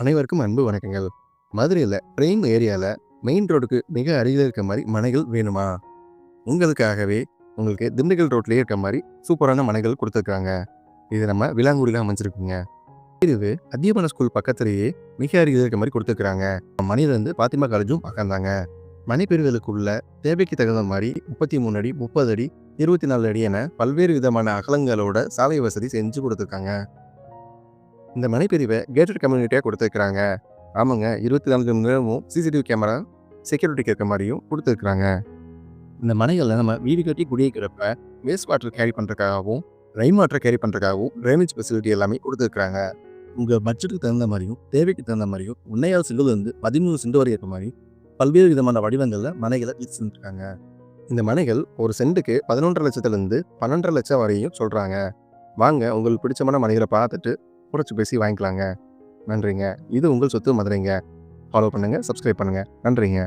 அனைவருக்கும் அன்பு வணக்கங்கள். மதுரையில் ட்ரெயின் ஏரியாவில் மெயின் ரோடுக்கு மிக அருகில் இருக்க மாதிரி மனைகள் வேணுமா? உங்களுக்காகவே உங்களுக்கு திண்டுக்கல் ரோட்லேயே இருக்க மாதிரி சூப்பரான மனைகள் கொடுத்துருக்காங்க. இது நம்ம விலாங்குடியில் அமைஞ்சிருக்குங்க. பிரிவு அதியமன ஸ்கூல் பக்கத்துலேயே மிக அருகில் இருக்க மாதிரி கொடுத்துருக்காங்க மணிலேருந்து பாத்திமா காலேஜும் பக்கம்தாங்க. மணிப்பிரிவுகளுக்குள்ள தேவைக்கு தகுந்த மாதிரி முப்பத்தி மூணு அடி முப்பது அடி இருபத்தி நாலு அடி என பல்வேறு விதமான அகலங்களோட சாலை வசதி செஞ்சு கொடுத்துருக்காங்க. இந்த மனைப்பிரிவை கேட்டட் கம்யூனிட்டியாக கொடுத்துருக்குறாங்க. ஆமாங்க இருபத்தி நாலு மணி நேரமும் சிசிடிவி கேமரா செக்யூரிட்டிக்கு இருக்க மாதிரியும் கொடுத்துருக்குறாங்க. இந்த மனைகளில் நம்ம வீடு கட்டி குடியிருக்கிறப்ப வேஸ்ட் வாட்டர் கேரி பண்ணுறதுக்காகவும் ரெயின் வாட்டர் கேரி பண்ணுறதுக்காகவும் ட்ரைனேஜ் ஃபெசிலிட்டி எல்லாமே கொடுத்துருக்குறாங்க. உங்கள் பட்ஜெட்டுக்கு தகுந்த மாதிரியும் தேவைக்கு தகுந்த மாதிரியும் உன்னையால் செங்கல் பதிமூணு சென்ட் வரை இருக்க மாதிரி பல்வேறு விதமான வடிவங்களில் மனைகளை வீச்சு செஞ்சுருக்காங்க இந்த மனைகள் ஒரு சென்ட்டுக்கு பதினொன்றரை லட்சத்துலேருந்து பன்னெண்டரை லட்சம் வரையும் சொல்கிறாங்க வாங்க உங்களுக்கு பிடிச்சமான மனைகளை பார்த்துட்டு குறைச்சி பேசி வாங்கிக்கலாங்க. நன்றிங்க. இது உங்கள் சொத்து மதுரைங்க. ஃபாலோ பண்ணுங்க சப்ஸ்கிரைப் பண்ணுங்க. நன்றிங்க.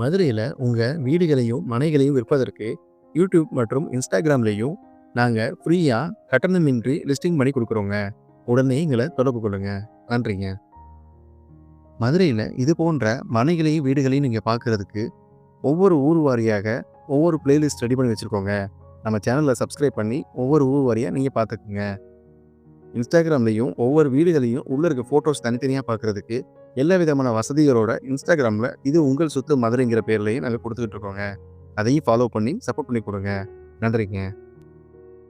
மதுரையில் உங்கள் வீடுகளையும் மனைகளையும் விற்பதற்கு யூடியூப் மற்றும் இன்ஸ்டாகிராம்லேயும் நாங்கள் ஃப்ரீயாக கட்டணமின்றி லிஸ்டிங் பண்ணி கொடுக்குறோங்க. உடனே எங்களை தொடர்பு கொள்ளுங்க. நன்றிங்க. மதுரையில் இது போன்ற மனைகளையும் வீடுகளையும் நீங்கள் பார்க்குறதுக்கு ஒவ்வொரு ஊர் வாரியாக ஒவ்வொரு பிளேலிஸ்ட் ரெடி பண்ணி வச்சுருக்கோங்க. நம்ம சேனலில் சப்ஸ்கிரைப் பண்ணி ஒவ்வொரு ஊர் வாரியாக நீங்கள் பார்த்துக்குங்க இன்ஸ்டாகிராம்லேயும் ஒவ்வொரு வீடுகளையும் உள்ளே இருக்க ஃபோட்டோஸ் தனித்தனியாக பார்க்குறதுக்கு எல்லா விதமான வசதிகளோட இன்ஸ்டாகிராமில் இது உங்கள் சொத்து மதுரைங்கிற பேர்லையும் நாங்கள் கொடுத்துக்கிட்டு இருக்கோங்க. அதையும் ஃபாலோ பண்ணி சப்போர்ட் பண்ணி கொடுங்க. நன்றிங்க.